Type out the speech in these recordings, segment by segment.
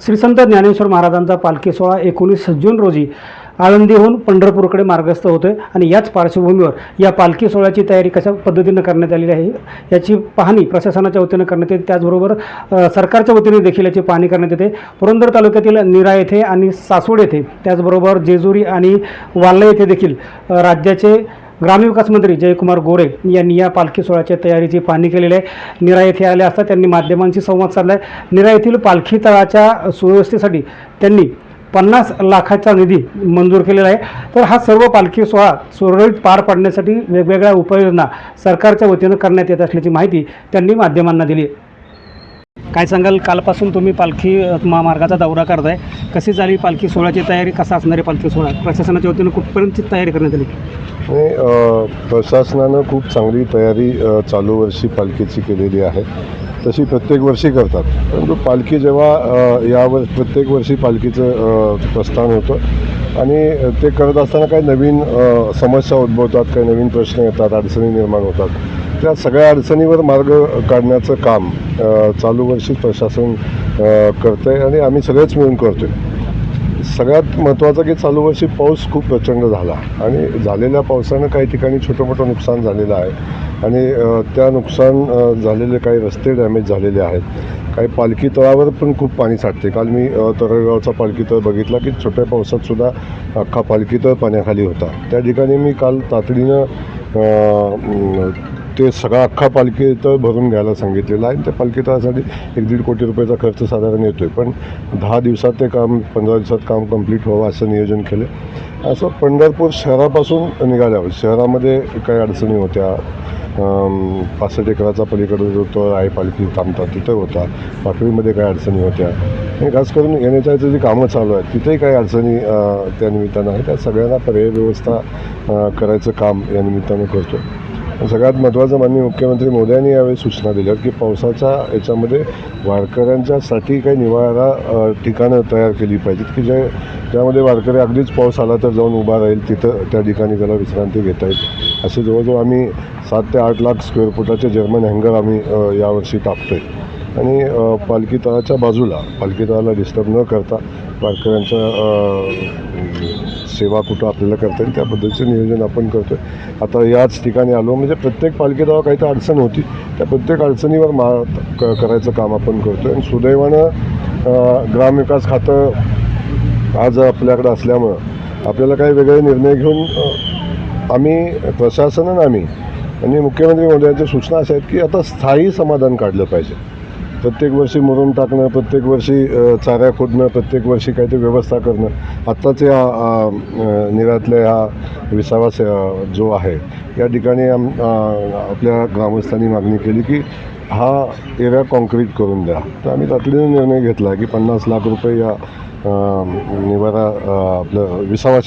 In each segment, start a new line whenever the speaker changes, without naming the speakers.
श्री संत ज्ञानेश्वर महाराजांचा पालखी सोहळा एकोणीस जून रोजी आळंदीहून पंढरपूरकडे मार्गस्थ होतोय. आणि याच पार्श्वभूमीवर या पालखी सोहळ्याची तयारी कशा पद्धतीनं करण्यात आलेली आहे याची पाहणी प्रशासनाच्या वतीनं करण्यात येते. त्याचबरोबर सरकारच्या वतीने देखील याची पाहणी करण्यात येते. पुरंदर तालुक्यातील निरा येथे आणि सासवड येथे त्याचबरोबर जेजुरी आणि वाल्ला येथे देखील राज्याचे ग्रामविकास मंत्री जयकुमार गोरे यांनी या पालखी सोहळ्याच्या तयारीची पाहणी केलेली आहे. निरा येथे आले असता त्यांनी माध्यमांशी संवाद साधला आहे निरा येथील पालखी तळाच्या सुव्यवस्थेसाठी त्यांनी पन्नास लाखाचा निधी मंजूर केलेला आहे. तर हा सर्व पालखी सोहळा सुरळीत पार पाडण्यासाठी वेगवेगळ्या उपाययोजना सरकारच्या वतीनं करण्यात येत असल्याची माहिती त्यांनी माध्यमांना दिली काय सांगाल कालपासून तुम्ही पालखी महामार्गाचा दौरा करताय. कशी झाली पालखी सोहळ्याची तयारी? कसा असणार आहे पालखी सोहळा? प्रशासनाच्या वतीनं कुठपर्यंतची तयारी करण्यात आली?
आणि प्रशासनानं खूप चांगली तयारी चालू वर्षी पालखीची केलेली आहे. तशी प्रत्येक वर्षी करतात. परंतु पालखी जेव्हा यावर प्रत्येक वर्षी पालखीचं प्रस्थान होतं आणि ते करत असताना काही नवीन समस्या उद्भवतात काही नवीन प्रश्न येतात अडचणी निर्माण होतात. त्या सगळ्या अडचणीवर मार्ग काढण्याचं काम चालू वर्षी प्रशासन करतं आहे आणि आम्ही सगळेच मिळून करतो आहे सगळ्यात महत्त्वाचं की चालू वर्षी पाऊस खूप प्रचंड झाला आणि झालेल्या पावसानं काही ठिकाणी छोटं मोठं नुकसान झालेलं आहे आणि त्या नुकसान झालेले काही रस्ते डॅमेज झालेले आहेत. काही पालखी तळावर पण खूप पाणी साठते. काल मी तरळगावचा पालखी तळ बघितला की छोट्या पावसात सुद्धा अख्खा पालखी तळ पाण्याखाली होता. त्या ठिकाणी मी काल तातडीनं ते सगळा अख्खा पालखी भरून घ्यायला सांगितलेलं आहे. आणि त्या पालखीतळासाठी एक दीड कोटी रुपयाचा खर्च साधारण येतो आहे पण दहा दिवसात ते काम पंधरा दिवसात काम कंप्लीट व्हावं असं नियोजन केलं. असं पंढरपूर शहरापासून निघाल्यावर शहरामध्ये काही अडचणी होत्या. पासष्ट एकराचा पलीकडे जो तो आहे पालखी थांबतात तिथं होता. पाकळीमध्ये काही अडचणी होत्या. आणि खास करून एन एच आयचं जी कामं चालू आहेत तिथेही काही अडचणी त्या निमित्तानं आहे त्या सगळ्यांना पर्याय व्यवस्था करायचं काम या निमित्तानं करतो सगळ्यात महत्त्वाचं माननीय मुख्यमंत्री मोदी यांनी यावेळी सूचना दिल्या की पावसाच्या याच्यामध्ये वारकऱ्यांच्यासाठी काही निवारा ठिकाणं तयार केली पाहिजेत की जे ज्यामध्ये वारकरी अगदीच पाऊस आला तर जाऊन उभा राहील तिथं त्या ठिकाणी त्याला विश्रांती घेता येईल. असे जवळजवळ आम्ही सात ते आठ लाख स्क्वेअर फुटाचे जर्मन हँगर आम्ही यावर्षी टाकतो आहे आणि पालखी तळाच्या बाजूला पालखी तळाला डिस्टर्ब न करता वारकऱ्यांच्या सेवा कुठं आपल्याला करता येईल त्या पद्धतीचं नियोजन आपण करतो आहे आता याच ठिकाणी आलो म्हणजे प्रत्येक पालखी तळा काही तर अडचण होती. त्या प्रत्येक अडचणीवर मा क करायचं काम आपण करतो आहे आणि सुदैवानं ग्रामविकास खातं आज आपल्याकडं असल्यामुळं आपल्याला काही वेगळे निर्णय घेऊन आम्ही प्रशासन आम्ही आणि मुख्यमंत्री महोदयांच्या सूचना अशा आहेत की आता स्थायी समाधान काढलं पाहिजे. प्रत्येक वर्षी मुरुम टाकणं प्रत्येक वर्षी चाऱ्या खोदणं प्रत्येक वर्षी काहीतरी व्यवस्था करणं आत्ताच या निरातल्या ह्या विसावा जो आहे या ठिकाणी आम आपल्या ग्रामस्थांनी मागणी केली की हा एरिया कॉन्क्रीट करून द्या. तर आम्ही तातडीने निर्णय घेतला की पन्नास लाख रुपये या निवारा आपलं विसावा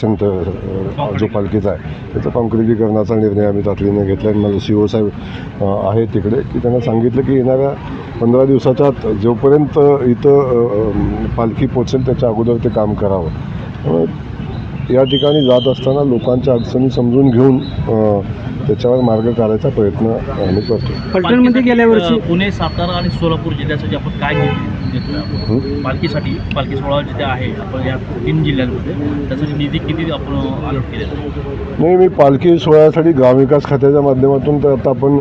जो पालखीचा आहे त्याचं कॉन्क्रिटीकरणाचा निर्णय आम्ही तातडीने घेतला आणि माझं सी ओ साहेब अ, आहेत तिकडे की त्यांना सांगितलं की येणाऱ्या पंधरा दिवसाच्या आत जोपर्यंत इथं पालखी पोचेल त्याच्या अगोदर ते काम करावं. या ठिकाणी जात असताना लोकांच्या अडचणी समजून घेऊन त्याच्यावर मार्ग काढायचा प्रयत्न आम्ही करतो
गेल्या वर्षी
पुणे सातारा आणि सोलापूर जिल्ह्यासाठी आपण काय देतोय आपण? पालखीसाठी पालखी सोहळा जिथे आहे आपण या तीन जिल्ह्यांमध्ये त्यासाठी निधी किती आपण अलॉट?
नाही मी पालखी सोहळ्यासाठी ग्रामविकास खात्याच्या माध्यमातून तर आता आपण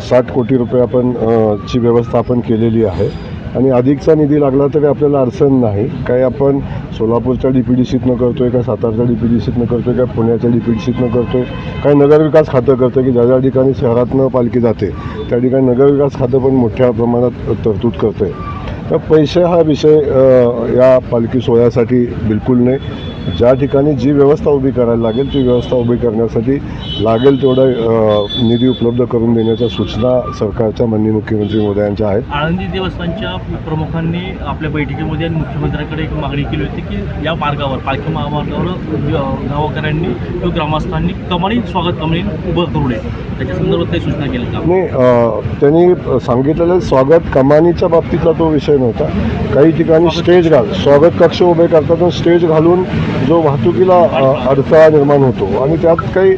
साठ कोटी रुपये आपण ची व्यवस्था आपण केलेली आहे आणि अधिकचा निधी लागला तरी आपल्याला अडचण नाही काही आपण सोलापूरच्या डी पी डी सीतनं करतो आहे का सातारच्या डी पी डी सीतनं करतो आहे का पुण्याच्या डी पी डी सीतनं करतो आहे काही नगरविकास खातं करतं की ज्या ज्या ठिकाणी शहरातनं पालखी जाते त्या ठिकाणी नगरविकास खातं पण मोठ्या प्रमाणात तरतूद करतं आहे तर पैसे हा विषय या पालखी सोहळ्यासाठी बिलकुल नाही. ज्या ठिकाणी जी व्यवस्था उभी करायला लागेल ती व्यवस्था उभी करण्यासाठी लागेल तेवढं निधी उपलब्ध करून देण्याच्या सूचना सरकारच्या माननीय मुख्यमंत्री मोदयांच्या आहेत.
आळंदी देवस्थानच्या प्रमुखांनी आपल्या बैठकीमध्ये आणि मुख्यमंत्र्यांकडे एक मागणी केली होती की या मार्गावर पालखी महामार्गावर गावकऱ्यांनी किंवा ग्रामस्थांनी कमानी स्वागत कमानी उभं करू नये. त्याच्या संदर्भात काही सूचना केल्या
अ, त्यांनी सांगितलेलं स्वागत कमानीच्या बाबतीतला तो विषय नव्हता. काही ठिकाणी स्टेज घाल स्वागत कक्ष उभे करतात स्टेज घालून जो वाहतुकीला अडथळा निर्माण होतो आणि त्यात काही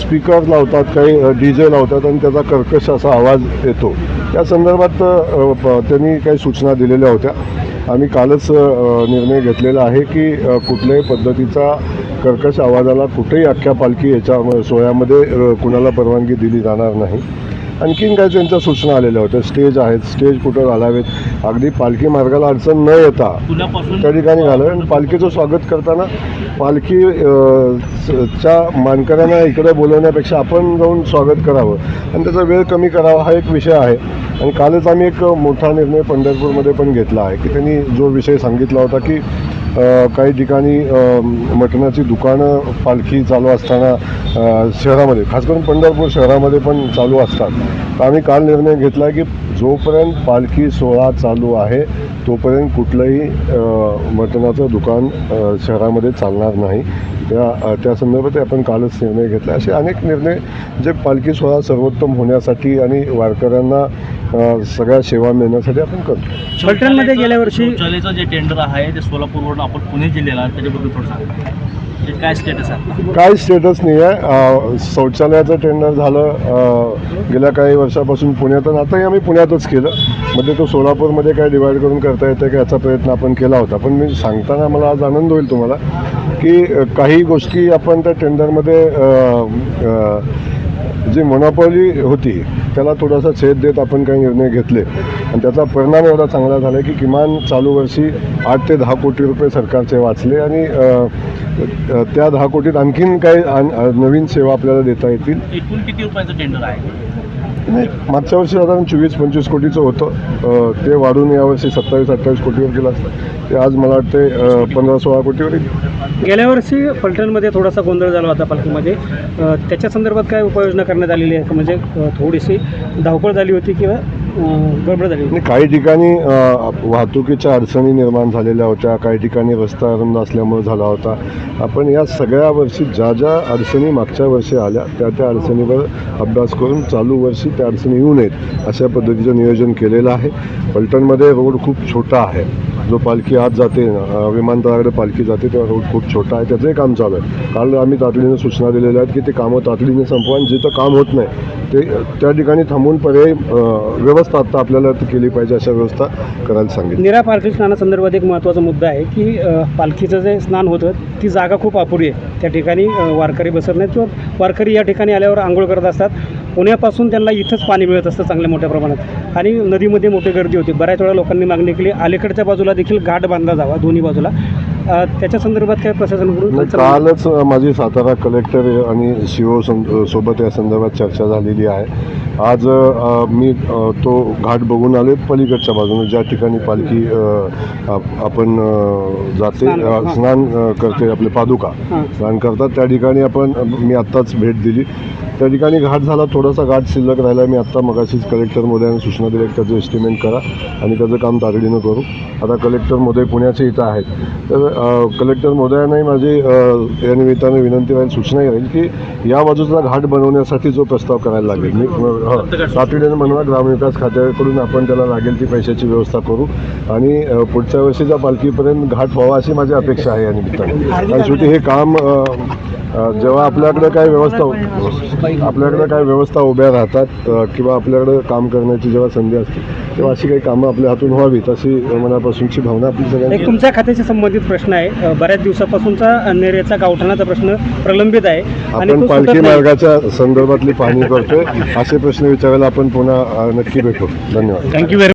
स्पीकर लावतात काही डी जे लावतात आणि त्याचा कर्कश असा आवाज येतो. या संदर्भात प- त्यांनी काही सूचना दिलेल्या होत्या. आम्ही कालच निर्णय घेतलेला आहे की कुठल्याही पद्धतीचा कर्कश आवाजाला कुठेही अख्ख्या पालखी याच्या सोहळ्यामध्ये कुणाला परवानगी दिली जाणार नाही. आणखीन काही त्यांच्या सूचना आलेल्या होत्या. स्टेज आहेत स्टेज कुठं घालावेत? अगदी पालखी मार्गाला अडचण न येता त्या ठिकाणी घालावे. आणि पालखीचं स्वागत करताना पालखी च्या मानकऱ्यांना इकडे बोलवण्यापेक्षा आपण जाऊन स्वागत करावं. आणि त्याचा वेळ कमी करावा हा एक विषय आहे. आणि कालच आम्ही एक मोठा निर्णय पंढरपूरमध्ये पण घेतला आहे की त्यांनी जो विषय सांगितला होता की काही ठिकाणी मटणाची दुकानं पालखी चालू असताना शहरामध्ये खास करून पंढरपूर शहरामध्ये पण चालू असतात. तर आम्ही काल निर्णय घेतला की जोपर्यंत पालखी सोहळा चालू आहे तोपर्यंत कुठलंही मटणाचं दुकान शहरामध्ये चालणार नाही. त्या त्या संदर्भात आपण कालच निर्णय घेतला. असे अनेक निर्णय जे पालखी सोहळा सर्वोत्तम होण्यासाठी आणि वारकऱ्यांना सगळ्या सेवा मिळण्यासाठी आपण करतो
फलटणमध्ये गेल्या वर्षी
शौचालयाचं जे टेंडर आहे ते सोलापूरवरून आपण पुणे जिल्ह्याला आहे, त्याच्याबद्दल थोडं सांगा. ते काय स्टेटस आहे?
काय स्टेटस नाही आहे. शौचालयाचं टेंडर झालं. गेल्या काही वर्षापासून पुण्यात आणि आताही आम्ही पुण्यातच केलं. म्हणजे तो सोलापूरमध्ये काय डिवाईड करून करता येतं का याचा प्रयत्न आपण केला होता. पण मी सांगताना मला आज आनंद होईल तुम्हाला की काही गोष्टी आपण त्या टेंडरमध्ये जी मोनोपॉली होती त्याला थोडासा छेद देत आपण काही निर्णय घेतले. आणि त्याचा परिणाम एवढा चांगला झाला की किमान चालू वर्षी आठ ते दहा कोटी रुपये सरकारचे वाचले आणि त्या दहा कोटीत आणखीन काही नवीन सेवा आपल्याला देता येतील.
एकूण किती रुपयाचं टेंडर आहे?
नाही, मागच्या वर्षी साधारण चोवीस पंचवीस कोटीचं होतं. ते वाढून यावर्षी सत्तावीस अठ्ठावीस कोटीवर गेलं असतं ते आज मला वाटते पंधरा सोळा कोटीवर येईल
गेल्या वर्षी फलटणमध्ये थोडासा गोंधळ झाला होता पालखीमध्ये. त्याच्या संदर्भात काय उपाययोजना करण्यात आलेली आहे? म्हणजे थोडीशी धावपळ झाली होती किंवा गडबड झाली होती.
काही ठिकाणी वाहतुकीच्या अडचणी निर्माण झालेल्या होत्या काही ठिकाणी रस्ता अरुंद असल्यामुळे झाला होता. आपण या सगळ्या वर्षी ज्या ज्या अडचणी मागच्या वर्षी आल्या त्या त्या अडचणीवर अभ्यास करून चालू वर्षी त्या अडचणी येऊ नयेत अशा पद्धतीचं नियोजन केलेलं आहे. पलटणमध्ये रोड खूप छोटा आहे. जो पालखी आत जाते विमानतळाकडे पालखी जाते तेव्हा रोड खूप छोटा आहे. त्याचंही काम चालू आहे. काल आम्ही तातडीने सूचना दिलेल्या आहेत की ते कामं तातडीने संपवा आणि जिथं काम होत नाही ते त्या ठिकाणी थांबून पर्याय व्यवस्था व्यवस्था आता आपल्याला केली पाहिजे अशा व्यवस्था करायला सांगितलं.
निरा पालखी स्नानासंदर्भात एक महत्त्वाचा मुद्दा आहे की पालखीचं जे स्नान होतं ती जागा खूप अपुरी आहे. त्या ठिकाणी वारकरी बसत नाहीत किंवा वारकरी या ठिकाणी आल्यावर आंघोळ करत असतात. पुण्यापासून त्यांना इथंच पाणी मिळत असतं चांगल्या मोठ्या प्रमाणात. आणि नदीमध्ये मोठी गर्दी होती. बऱ्याच वेळा लोकांनी मागणी केली. अलीकडच्या बाजूला देखील घाट बांधला जावा दोन्ही बाजूला. त्याच्या संदर्भात काय प्रशासनाकडून
कालच माझी सातारा कलेक्टर आणि सी ओ सोबत या संदर्भात चर्चा झालेली आहे. आज मी तो घाट बघून आले पलीकडच्या बाजूने ज्या ठिकाणी पालखी आपण जाते
स्नान
करते आपले पादुका. स्नान करतात. त्या ठिकाणी आपण मी आत्ताच भेट दिली. त्या ठिकाणी घाट झाला थोडासा घाट शिल्लक राहिला. मी आत्ता मगाशीच कलेक्टर मोदयांनी सूचना दिल्या त्याचं एस्टिमेट करा आणि त्याचं काम तातडीनं करू. आता कलेक्टर मोदय पुण्याचे इथं आहेत. तर कलेक्टर मोदयांनाही माझी या निमित्ताने विनंती राहील सूचनाही राहील की या बाजूचा घाट बनवण्यासाठी जो प्रस्ताव करायला लागेल. मी तातडीने तातडीनं ग्रामविकास खात्याकडून आपण त्याला लागेल ती पैशाची व्यवस्था करू आणि पुढच्या वर्षीच्या पालखीपर्यंत घाट व्हावा अशी माझी अपेक्षा आहे या निमित्ताने. आणि शेवटी हे काम जेव्हा आपल्याकडे काय व्यवस्था आपल्याकडे काय व्यवस्था उभ्या राहतात किंवा आपल्याकडे काम करण्याची जेव्हा संधी असते तेव्हा अशी काही कामं आपल्या हातून व्हावीत अशी मनापासूनची भावना आपली सगळ्यांची
तुमच्या खात्याशी संबंधित प्रश्न आहे. अ, बऱ्याच दिवसापासूनचा नेरेचा गावठाणाचा प्रश्न प्रलंबित आहे. आणि
आपण पालखी. मार्गाच्या संदर्भातली पाहणी करतोय. असे प्रश्न विचारायला आपण पुन्हा नक्की भेटू. धन्यवाद.
Thank you very